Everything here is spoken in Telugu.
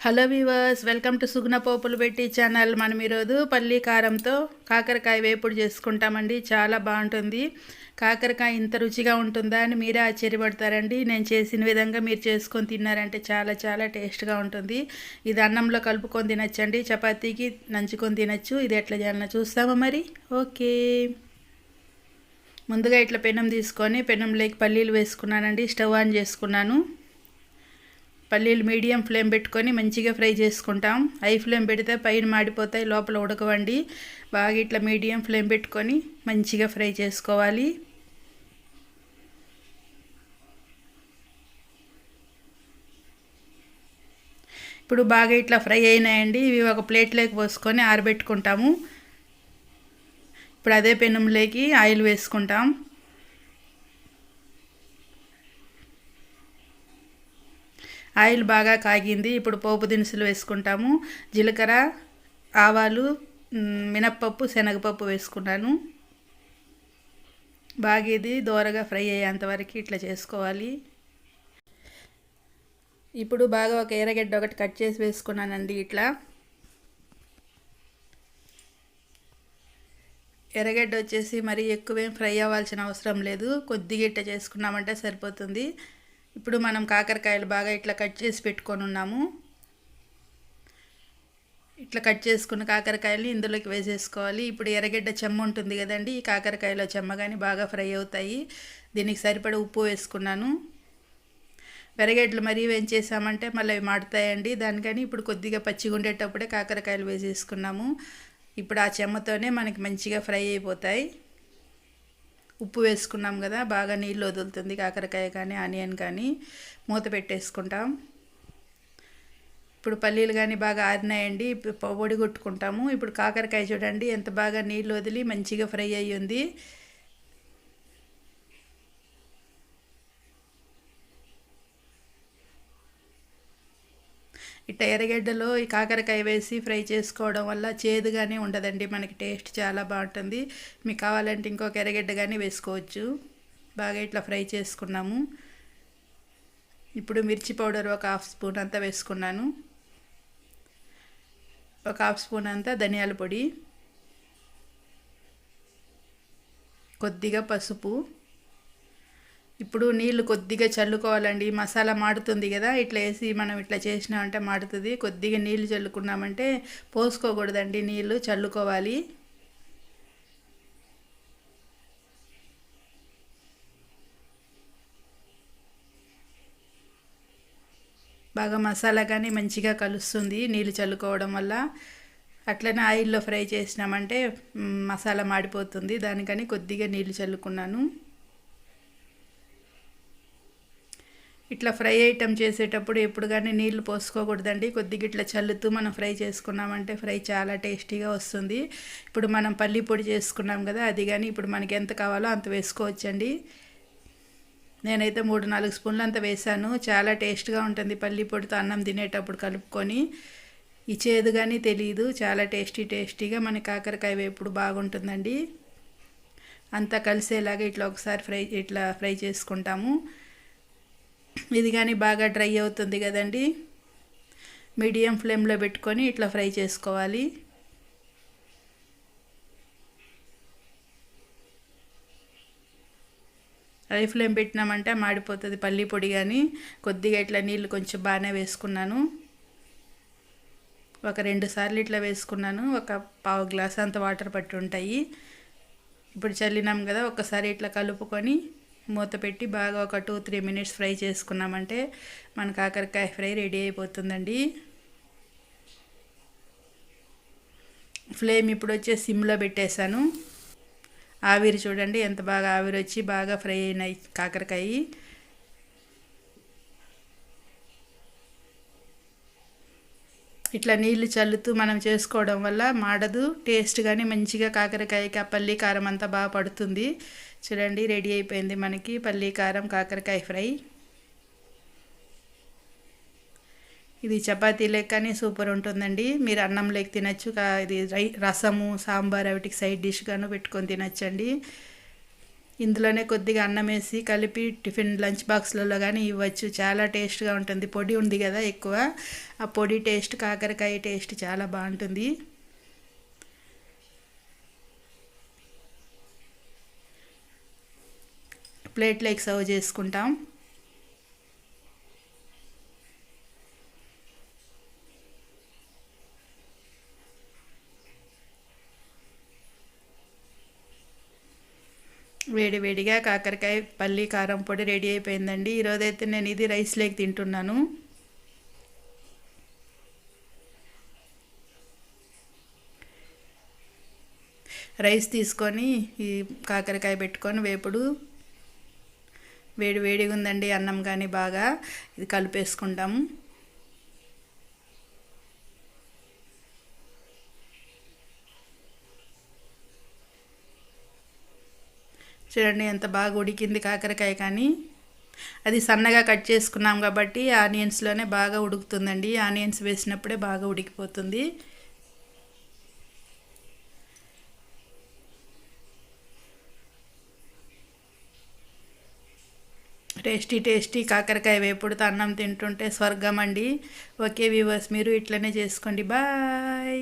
Hello viewers welcome to Suguna Populu Petti channel. మనం ఈరోజు పల్లి కారంతో కాకరకాయ వేపుడు చేసుకుంటామండి. చాలా బాగుంటుంది. కాకరకాయ ఇంత రుచిగా ఉంటుందా అని మీరే ఆశ్చర్యపడతారండి. నేను చేసిన విధంగా మీరు చేసుకొని తిన్నారంటే చాలా చాలా టేస్ట్గా ఉంటుంది. ఇది అన్నంలో కలుపుకొని తినచ్చండి. చపాతీకి నంచుకొని తినచ్చు. ఇది ఎట్లా చేయాలన్నా చూస్తామా మరి? ఓకే. ముందుగా ఇట్లా పెనం తీసుకొని పెనంలోకి పల్లీలు వేసుకున్నానండి. స్టవ్ ఆన్ చేసుకున్నాను. పల్లీలు మీడియం ఫ్లేమ్ పెట్టుకొని మంచిగా ఫ్రై చేసుకుంటాం. హై ఫ్లేమ్ పెడితే పైన మాడిపోతాయి లోపల ఉడకవండి. బాగా ఇట్లా మీడియం ఫ్లేమ్ పెట్టుకొని మంచిగా ఫ్రై చేసుకోవాలి. ఇప్పుడు బాగా ఇట్లా ఫ్రై అయినాయండి. ఇవి ఒక ప్లేట్లోకి పోసుకొని ఆరబెట్టుకుంటాము. ఇప్పుడు అదే పెనంలోకి ఆయిల్ వేసుకుంటాం. ఆయిల్ బాగా కాగింది. ఇప్పుడు పోపు దినుసులు వేసుకుంటాము. జీలకర్ర ఆవాలు మినప్పప్పు శనగపప్పు వేసుకున్నాను. బాగా ఇది దోరగా ఫ్రై అయ్యేంతవరకు ఇట్లా చేసుకోవాలి. ఇప్పుడు బాగా ఒక ఎర్రగడ్డ ఒకటి కట్ చేసి వేసుకున్నానండి ఇట్లా. ఎర్రగడ్డ వచ్చేసి మరీ ఎక్కువేం ఫ్రై అవ్వాల్సిన అవసరం లేదు. కొద్దిగా ఇట్ట చేసుకున్నామంటే సరిపోతుంది. ఇప్పుడు మనం కాకరకాయలు బాగా ఇట్లా కట్ చేసి పెట్టుకొని ఉన్నాము. ఇట్లా కట్ చేసుకున్న కాకరకాయలు ఇందులోకి వేసేసుకోవాలి. ఇప్పుడు ఎర్రగడ్డ చెమ్మ ఉంటుంది కదండి ఈ కాకరకాయలో చెమ్మ కానీ బాగా ఫ్రై అవుతాయి. దీనికి సరిపడ ఉప్పు వేసుకున్నాను. ఎర్రగడ్డలు మరీ వేయించేసామంటే మళ్ళీ అవి మాడతాయండి. దానికని ఇప్పుడు కొద్దిగా పచ్చిగా ఉండేటప్పుడే కాకరకాయలు వేసేసుకున్నాము. ఇప్పుడు ఆ చెమ్మతోనే మనకి మంచిగా ఫ్రై అయిపోతాయి. ఉప్పు వేసుకున్నాం కదా బాగా నీళ్ళు వదులుతుంది కాకరకాయ కానీ ఆనియన్ కానీ మూత పెట్టేసుకుంటాం. ఇప్పుడు పల్లీలు కానీ బాగా ఆరినాయండి పొడి కొట్టుకుంటాము. ఇప్పుడు కాకరకాయ చూడండి ఎంత బాగా నీళ్ళు వదిలి మంచిగా ఫ్రై అయ్యి ఇట్ట ఎర్రగడ్డలో ఈ కాకరకాయ వేసి ఫ్రై చేసుకోవడం వల్ల చేదుగానే ఉండదండి. మనకి టేస్ట్ చాలా బాగుంటుంది. మీకు కావాలంటే ఇంకొక ఎర్రగడ్డ కానీ వేసుకోవచ్చు. బాగా ఇట్లా ఫ్రై చేసుకున్నాము. ఇప్పుడు మిర్చి పౌడర్ ఒక హాఫ్ స్పూన్ అంతా వేసుకున్నాను. ఒక హాఫ్ స్పూన్ అంతా ధనియాల పొడి. కొద్దిగా పసుపు. ఇప్పుడు నీళ్ళు కొద్దిగా చల్లుకోవాలండి. మసాలా మాడుతుంది కదా ఇట్లా వేసి మనం ఇట్లా చేసినామంటే మాడుతుంది. కొద్దిగా నీళ్ళు చల్లుకున్నామంటే పోసుకోకూడదండి నీళ్ళు చల్లుకోవాలి. బాగా మసాలా కానీ మంచిగా కలుస్తుంది నీళ్ళు చల్లుకోవడం వల్ల. అట్లనే ఆయిల్లో ఫ్రై చేసినామంటే మసాలా మాడిపోతుంది. దానికని కొద్దిగా నీళ్ళు చల్లుకున్నాను. ఇట్లా ఫ్రై ఐటెం చేసేటప్పుడు ఎప్పుడు కానీ నీళ్ళు పోసుకోకూడదండి. కొద్దిగా ఇట్లా చల్లుతూ మనం ఫ్రై చేసుకున్నామంటే ఫ్రై చాలా టేస్టీగా వస్తుంది. ఇప్పుడు మనం పల్లి పొడి చేసుకున్నాం కదా అది కానీ ఇప్పుడు మనకి ఎంత కావాలో అంత వేసుకోవచ్చండి. నేనైతే మూడు నాలుగు స్పూన్లు అంత వేసాను. చాలా టేస్ట్గా ఉంటుంది పల్లి పొడితో అన్నం తినేటప్పుడు కలుపుకొని. ఈ చేదు కానీ తెలియదు చాలా టేస్టీ టేస్టీగా మన కాకరకాయ వేపుడు బాగుంటుందండి. అంతా కలిసేలాగా ఇట్లా ఒకసారి ఫ్రై ఇట్లా ఫ్రై చేసుకుంటాము. ఇది కానీ బాగా డ్రై అవుతుంది కదండి. మీడియం ఫ్లేమ్లో పెట్టుకొని ఇట్లా ఫ్రై చేసుకోవాలి. హై ఫ్లేమ్ పెట్టినామంటే మాడిపోతుంది పల్లి పొడి కానీ కొద్దిగా ఇట్లా నీళ్ళు కొంచెం బాగానే వేసుకున్నాను. ఒక రెండు సార్లు ఇట్లా వేసుకున్నాను. ఒక పావు గ్లాస్ అంత వాటర్ పట్టి ఉంటాయి ఇప్పుడు చల్లినాం కదా ఒకసారి ఇట్లా కలుపుకొని మూత పెట్టి బాగా ఒక టూ త్రీ మినిట్స్ ఫ్రై చేసుకున్నామంటే మన కాకరకాయ ఫ్రై రెడీ అయిపోతుందండి. ఫ్లేమ్ ఇప్పుడు వచ్చే సిమ్లో పెట్టేశాను. ఆవిరి చూడండి ఎంత బాగా ఆవిరి వచ్చి బాగా ఫ్రై అయినాయి కాకరకాయ. ఇట్లా నీళ్ళు చల్లుతూ మనం చేసుకోవడం వల్ల మాడదు టేస్ట్ కానీ మంచిగా కాకరకాయకి ఆ పల్లి కారం అంతా బాగా పడుతుంది. చూడండి రెడీ అయిపోయింది మనకి పల్లి కారం కాకరకాయ ఫ్రై. ఇది చపాతీ లెక్కనే సూపర్ ఉంటుందండి. మీరు అన్నం లేక తినచ్చు. ఇది రై రసము సాంబార్ వాటికి సైడ్ డిష్గాను పెట్టుకొని తినచ్చండి. ఇందులోనే కొద్దిగా అన్నం వేసి కలిపి టిఫిన్ లంచ్ బాక్స్లలో కానీ ఇవ్వచ్చు. చాలా టేస్ట్గా ఉంటుంది. పొడి ఉంది కదా ఎక్కువ. ఆ పొడి టేస్ట్ కాకరకాయ టేస్ట్ చాలా బాగుంటుంది. ప్లేట్లోకి సర్వ్ చేసుకుంటాం. వేడివేడిగా కాకరకాయ పల్లి కారం పొడి రెడీ అయిపోయిందండి. ఈరోజైతే నేను ఇది రైస్ లేక్ తింటున్నాను. రైస్ తీసుకొని ఈ కాకరకాయ పెట్టుకొని వేపుడు. వేడి వేడిగా ఉందండి అన్నం కానీ బాగా. ఇది కలిపేసుకుంటాము. చూడండి ఎంత బాగా ఉడికింది కాకరకాయ కానీ. అది సన్నగా కట్ చేసుకున్నాం కాబట్టి ఆనియన్స్లోనే బాగా ఉడుకుతుందండి. ఆనియన్స్ వేసినప్పుడే బాగా ఉడికిపోతుంది. టేస్టీ టేస్టీ కాకరకాయ వేపుడుతో అన్నం తింటుంటే స్వర్గం అండి. ఓకే వ్యూవర్స్ మీరు ఇట్లనే చేసుకోండి. బాయ్.